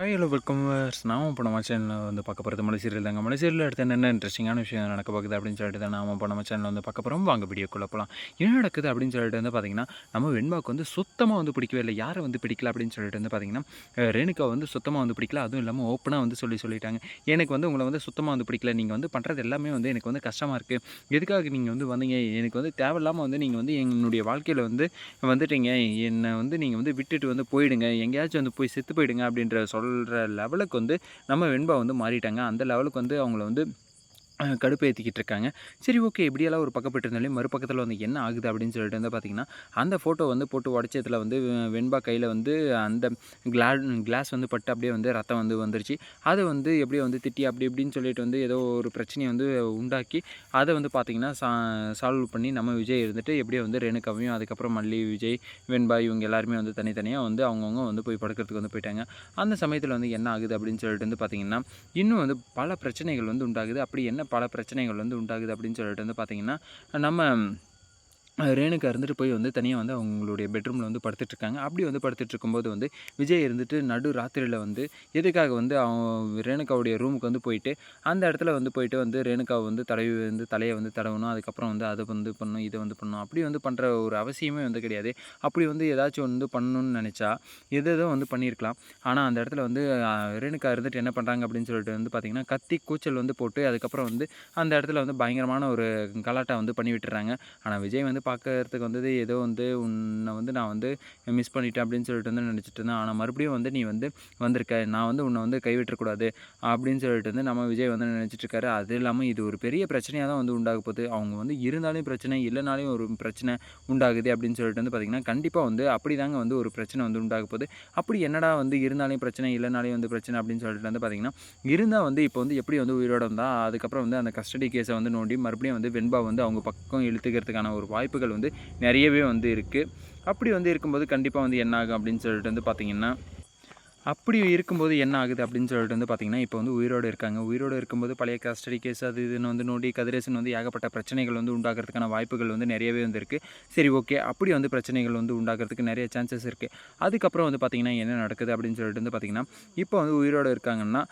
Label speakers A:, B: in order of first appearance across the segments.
A: Hello welcome uh, நாம இப்போ நம்ம சேனலில் வந்து பார்க்க போகிறது மலை சீரியல் தாங்க. மலை சீரியல் என்னென்ன இன்ட்ரெஸ்டிங்கான விஷயம் நடக்க போகுது அப்படின்னு சொல்லிட்டு தான் நாம இப்போ நம்ம சேனலில் வந்து பார்க்க போகிறோம் வாங்க வீடியோக்குள்ளே போகலாம் என்ன நடக்குது அப்படின்னு சொல்லிட்டு வந்து பார்த்தீங்கன்னா நம்ம வெண்பாக்கு வந்து சுத்தமாக வந்து பிடிக்கவே இல்லை. யாரை வந்து பிடிக்கல அப்படின்னு சொல்லிட்டு வந்து பார்த்தீங்கன்னா ரேணுக்கா வந்து சுத்தமாக வந்து பிடிக்கல. அதுவும் இல்லாமல் ஓப்பனாக வந்து சொல்லி சொல்லிட்டாங்க. எனக்கு வந்து உங்களை வந்து சுத்தமாக வந்து பிடிக்கல. நீங்கள் வந்து பண்ணுறது எல்லாமே வந்து எனக்கு வந்து கஷ்டமாக இருக்குது எதுக்காக நீங்கள் வந்து வந்தீங்க? எனக்கு வந்து தேவையில்லாமல் வந்து நீங்கள் வந்து என்னுடைய வாழ்க்கையில் வந்து வந்துட்டீங்க. என்னை வந்து நீங்கள் வந்து விட்டுட்டு வந்து போயிடுங்க. எங்கேயாச்சும் வந்து போய் செத்து போயிடுங்க அப்படின்ற சொல்கிற லெவலுக்கு வந்து நம்ம வெண்பா வந்து மாறிட்டாங்க. அந்த லெவலுக்கு வந்து அவங்கள வந்து கடுப்பு கடுப்பேற்றிக்கிட்டு இருக்காங்க சரி ஓகே இப்படியெல்லாம் ஒரு பக்கப்பட்டு இருந்தாலும் மறுபக்கத்தில் வந்து என்ன ஆகுது அப்படின்னு சொல்லிட்டு வந்து பார்த்திங்கன்னா அந்த ஃபோட்டோ வந்து போட்டு உடச்சதுல வந்து வெண்பா கையில் வந்து அந்த கிளா கிளாஸ் வந்து பட்டு அப்படியே வந்து ரத்தம் வந்து வந்துருச்சு. அதை வந்து எப்படியோ வந்து திட்டி அப்படி இப்படின்னு சொல்லிட்டு வந்து ஏதோ ஒரு பிரச்சனையை வந்து உண்டாக்கி அதை வந்து பார்த்திங்கன்னா சா சால்வ் பண்ணி நம்ம விஜய் இருந்துட்டு எப்படியோ வந்து ரேணுகாவையும் அதுக்கப்புறம் மல்லி விஜய் வெண்பா இவங்க எல்லாருமே வந்து தனித்தனியாக வந்து அவங்கவுங்க வந்து போய் படுக்கிறதுக்கு வந்து போயிட்டாங்க. அந்த சமயத்தில் வந்து என்ன ஆகுது அப்படின்னு சொல்லிட்டு வந்து பார்த்திங்கன்னா இன்னும் வந்து பல பிரச்சனைகள் வந்து உண்டாகுது. அப்படி என்ன பல பிரச்சனைகள் வந்து உண்டாகுது அப்படின்னு சொல்லிட்டு வந்து பார்த்திங்கன்னா நம்ம ரேணுகா இருந்துட்டு போய் வந்து தனியாக வந்து அவங்களுடைய பெட்ரூமில் வந்து படுத்துட்ருக்காங்க. அப்படி வந்து படுத்துட்ருக்கும்போது வந்து விஜய் இருந்துட்டு நடு ராத்திரியில் வந்து எதுக்காக வந்து அவன் ரேணுகாவுடைய ரூமுக்கு வந்து போயிட்டு அந்த இடத்துல வந்து போயிட்டு வந்து ரேணுகாவை வந்து தடவி வந்து தலையை வந்து தடவணும் அதுக்கப்புறம் வந்து அதை வந்து பண்ணணும் இதை வந்து பண்ணணும் அப்படி வந்து பண்ணுற ஒரு அவசியமே வந்து கிடையாது. அப்படி வந்து ஏதாச்சும் வந்து பண்ணணும்னு நினச்சா எது எதோ வந்து பண்ணியிருக்கலாம் ஆனால் அந்த இடத்துல வந்து ரேணுகா இருந்துட்டு என்ன பண்ணுறாங்க அப்படின்னு சொல்லிட்டு வந்து பார்த்திங்கன்னா கத்தி கூச்சல் வந்து போட்டு அதுக்கப்புறம் வந்து அந்த இடத்துல வந்து பயங்கரமான ஒரு கலாட்டா வந்து பண்ணி விட்டுறாங்க. ஆனால் விஜய் வந்து பார்க்கறதுக்கு வந்தது ஏதோ வந்து உன்னை வந்து நான் வந்து மிஸ் பண்ணிட்டேன் அப்படின்னு சொல்லிட்டு வந்து நினச்சிட்டு இருந்தேன். ஆனால் மறுபடியும் வந்து நீ வந்து வந்திருக்க. நான் வந்து உன்னை வந்து கைவிட்டக்கூடாது அப்படின்னு சொல்லிட்டு வந்து நம்ம விஜய் வந்து நினச்சிட்டு இருக்காரு. அது இல்லாமல் இது ஒரு பெரிய பிரச்சனையாக தான் வந்து உண்டாக போகுது. அவங்க வந்து இருந்தாலும் பிரச்சனை இல்லைனாலையும் ஒரு பிரச்சனை உண்டாகுது அப்படின்னு சொல்லிட்டு வந்து பார்த்திங்கன்னா கண்டிப்பாக வந்து அப்படி தாங்க வந்து ஒரு பிரச்சனை வந்து உண்டாக போகுது. அப்படி என்னடா வந்து இருந்தாலும் பிரச்சனை இல்லைனாலையும் வந்து பிரச்சனை அப்படின்னு சொல்லிட்டு வந்து பார்த்திங்கன்னா இருந்தால் வந்து இப்போ வந்து எப்படி வந்து உயிரோட இருந்தால் அதுக்கப்புறம் வந்து அந்த கஸ்டடி கேஸை வந்து நோண்டி மறுபடியும் வந்து வெண்பா வந்து அவங்க பக்கம் இழுத்துக்கிறதுக்கான ஒரு வாய்ப்பு வாய்ப்புகள் வந்து நிறையவே வந்து இருக்குது அப்படி வந்து இருக்கும்போது கண்டிப்பாக வந்து என்ன ஆகும் அப்படின்னு சொல்லிட்டு வந்து பார்த்திங்கன்னா அப்படி இருக்கும்போது என்ன ஆகுது அப்படின்னு சொல்லிட்டு வந்து பார்த்திங்கன்னா இப்போ வந்து உயிரோடு இருக்காங்க. உயிரோடு இருக்கும்போது பழைய கஸ்டடி கேஸ் அது இதுன்னு வந்து நோண்டி கதிரேசன் வந்து ஏகப்பட்ட பிரச்சனைகள் வந்து உண்டாகிறதுக்கான வாய்ப்புகள் வந்து நிறையவே வந்துருக்கு. சரி ஓகே அப்படி வந்து பிரச்சனைகள் வந்து உண்டாகிறதுக்கு நிறைய சான்சஸ் இருக்குது அதுக்கப்புறம் வந்து பார்த்திங்கன்னா என்ன நடக்குது அப்படின்னு சொல்லிட்டு வந்து பார்த்திங்கன்னா இப்போ வந்து உயிரோடு இருக்காங்கன்னா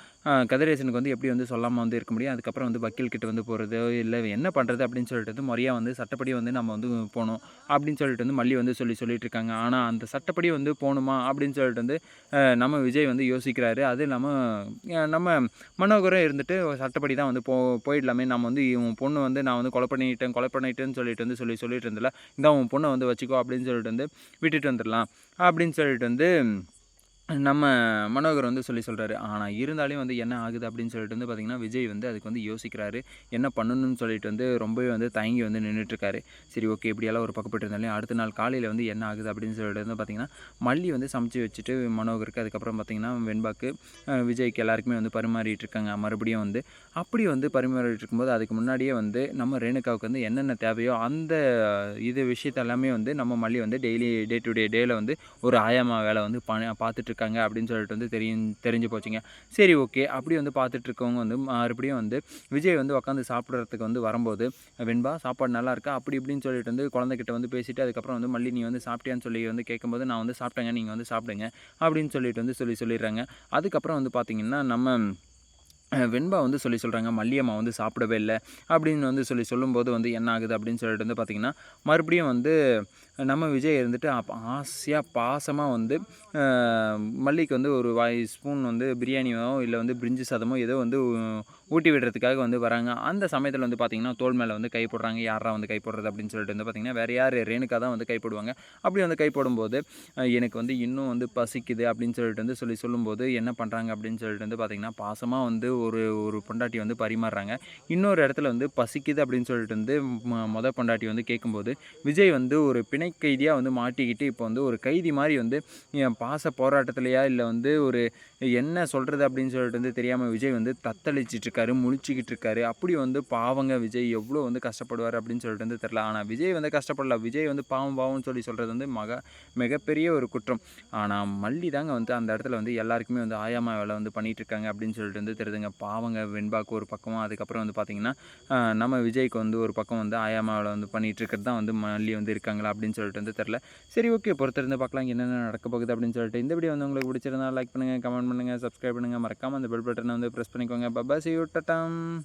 A: கதிரேசனுக்கு வந்து எப்படி வந்து சொல்லாமல் வந்து இருக்க முடியும்? அதுக்கப்புறம் வந்து வக்கீல் கிட்ட வந்து போகிறதோ இல்லை என்ன பண்ணுறது அப்படின்னு சொல்லிட்டு வந்து முறையாக வந்து சட்டப்படி வந்து நம்ம வந்து போகணும் அப்படின்னு சொல்லிட்டு வந்து மல்லி வந்து சொல்லி சொல்லிட்டு இருக்காங்க. ஆனால் அந்த சட்டப்படி வந்து போகணுமா அப்படின்னு சொல்லிட்டு வந்து நம்ம நம்ம விஜய் வந்து யோசிக்கிறாரு. அது இல்லாமல் நம்ம மனோகரம் இருந்துட்டு சட்டப்படி தான் வந்து போ போயிடலாமே. நம்ம வந்து இவன் பொண்ணு வந்து நான் வந்து கொலை பண்ணிட்டேன் கொலை பண்ணிட்டேன்னு சொல்லிட்டு வந்து சொல்லி சொல்லிட்டு இருந்தல இந்த உன் பொண்ணை வந்து வச்சுக்கோ அப்படின்னு சொல்லிட்டு வந்து விட்டுட்டு வந்துடலாம். அப்படின்னு சொல்லிட்டு வந்து நம்ம மனோகர் வந்து சொல்லி சொல்கிறாரு ஆனால் இருந்தாலும் வந்து என்ன ஆகுது? அப்படின்னு சொல்லிட்டு வந்து பார்த்திங்கன்னா விஜய் வந்து அதுக்கு வந்து யோசிக்கிறாரு. என்ன பண்ணணும்னு சொல்லிட்டு வந்து ரொம்பவே வந்து தயங்கி வந்து நின்றுட்டுருக்காரு சரி ஓகே இப்படியெல்லாம் ஒரு பக்கப்பட்டு இருந்தாலும் அடுத்த நாள் காலையில் வந்து என்ன ஆகுது அப்படின்னு சொல்லிட்டு வந்து பார்த்திங்கன்னா மல்லி வந்து சமைச்சு வச்சுட்டு மனோகருக்கு அதுக்கப்புறம் பார்த்திங்கன்னா வெண்பாக்கு விஜய்க்கு எல்லாருக்குமே வந்து பரிமாறிட்டு இருக்காங்க. மறுபடியும் வந்து அப்படி வந்து பரிமாறிட்டு இருக்கும்போது அதுக்கு முன்னாடியே வந்து நம்ம ரேணுகாவுக்கு வந்து என்னென்ன தேவையோ அந்த இது விஷயத்த எல்லாமே வந்து நம்ம மல்லி வந்து டெய்லி டே டு டே டேயில் வந்து ஒரு ஆயாமா வேலை வந்து பா பார்த்துட்டு இருக்காங்க அப்படின்னு சொல்லிட்டு வந்து தெரியும் தெரிஞ்சு போச்சுங்க. சரி ஓகே. அப்படி வந்து பார்த்துட்டு இருக்கவங்க வந்து மறுபடியும் வந்து விஜய் வந்து உட்காந்து சாப்பிட்றதுக்கு வந்து வரும்போது வெண்பா சாப்பாடு நல்லா இருக்கா? அப்படி இப்படின்னு சொல்லிட்டு வந்து குழந்தைகிட்ட வந்து பேசிட்டு அதுக்கப்புறம் வந்து மல்லி நீ வந்து சாப்பிட்டியான்னு சொல்லி வந்து கேட்கும்போது நான் வந்து சாப்பிட்டேங்க நீங்கள் வந்து சாப்பிடுங்க. அப்படின்னு சொல்லிட்டு வந்து சொல்லி சொல்லிடுறாங்க. அதுக்கப்புறம் வந்து பார்த்திங்கன்னா நம்ம வெண்பா வந்து சொல்லி சொல்கிறாங்க மல்லியம்மா வந்து சாப்பிடவே இல்லை அப்படின்னு வந்து சொல்லி சொல்லும்போது வந்து என்ன ஆகுது அப்படின்னு சொல்லிட்டு வந்து பார்த்திங்கன்னா மறுபடியும் வந்து நம்ம விஜய் இருந்துட்டு அப்ப ஆசையாக பாசமாக வந்து மல்லிக்கு வந்து ஒரு வாய் ஸ்பூன் வந்து பிரியாணியோ இல்லை வந்து பிரிஞ்சு சாதமோ ஏதோ வந்து ஊட்டி விடுறதுக்காக வந்து வராங்க. அந்த சமயத்தில் வந்து பார்த்திங்கன்னா தோல் மேலே வந்து கை போடுறாங்க. யாரா வந்து கை போடுறது அப்படின்னு சொல்லிட்டு வந்து பார்த்திங்கன்னா வேறு யார்? ரேணுகா தான் வந்து கை போடுவாங்க. அப்படி வந்து கை போடும்போது எனக்கு வந்து இன்னும் வந்து பசிக்குது அப்படின்னு சொல்லிட்டு வந்து சொல்லி சொல்லும்போது என்ன பண்ணுறாங்க அப்படின்னு சொல்லிட்டு வந்து பார்த்திங்கன்னா பாசமாக வந்து ஒரு ஒரு பொண்டாட்டி வந்து பரிமாறுறாங்க. இன்னொரு இடத்துல வந்து பசிக்குது அப்படின்னு சொல்லிட்டு வந்து ம- பொண்டாட்டி வந்து கேட்கும்போது விஜய் வந்து ஒரு பிணை கைதியாக வந்து மாட்டிக்கிட்டு இப்போ வந்து ஒரு கைதி மாதிரி வந்து என் பாச போராட்டத்திலையா இல்லை வந்து ஒரு என்ன சொல்கிறது அப்படின்னு சொல்லிட்டு வந்து தெரியாமல் விஜய் வந்து தத்தளிச்சிட்டு இருக்காரு முழிச்சிக்கிட்டு இருக்காரு. அப்படி வந்து பாவங்க விஜய் எவ்வளோ வந்து கஷ்டப்படுவார் அப்படின்னு சொல்லிட்டு வந்து தெரில ஆனால் விஜய் வந்து கஷ்டப்படல. விஜய் வந்து பாவம் பாவம்னு சொல்லி சொல்கிறது வந்து மக மிகப்பெரிய ஒரு குற்றம். ஆனால் மல்லி தாங்க வந்து அந்த இடத்துல வந்து எல்லாருக்குமே வந்து ஆயாமா வேலை வந்து பண்ணிகிட்டு இருக்காங்க அப்படின்னு சொல்லிட்டு வந்து தெரிதுங்க பாவங்க வெண்பாக்கு ஒரு பக்கம். அதுக்கப்புறம் வந்து பார்த்திங்கன்னா நம்ம விஜய்க்கு வந்து ஒரு பக்கம் வந்து ஆயாமா வேலை வந்து பண்ணிகிட்டு இருக்கிறது தான் வந்து மல்லி வந்து இருக்காங்களா அப்படின்னு சொல்லிட்டு வந்து தெரில சரி ஓகே பொறுத்திருந்து பார்க்கலாம் என்னென்ன நடக்க போகுது அப்படின்னு சொல்லிட்டு. இந்த வீடியோ வந்து உங்களுக்கு பிடிச்சிருந்தா லைக் பண்ணுங்கள் கமெண்ட் பண்ணுங்கள் சப்ஸ்கிரைப் பண்ணுங்கள் மறக்காமல் அந்த பெல் பட்டனை வந்து ப்ரெஸ் பண்ணிக்கோங்க. Papa C ta-dum.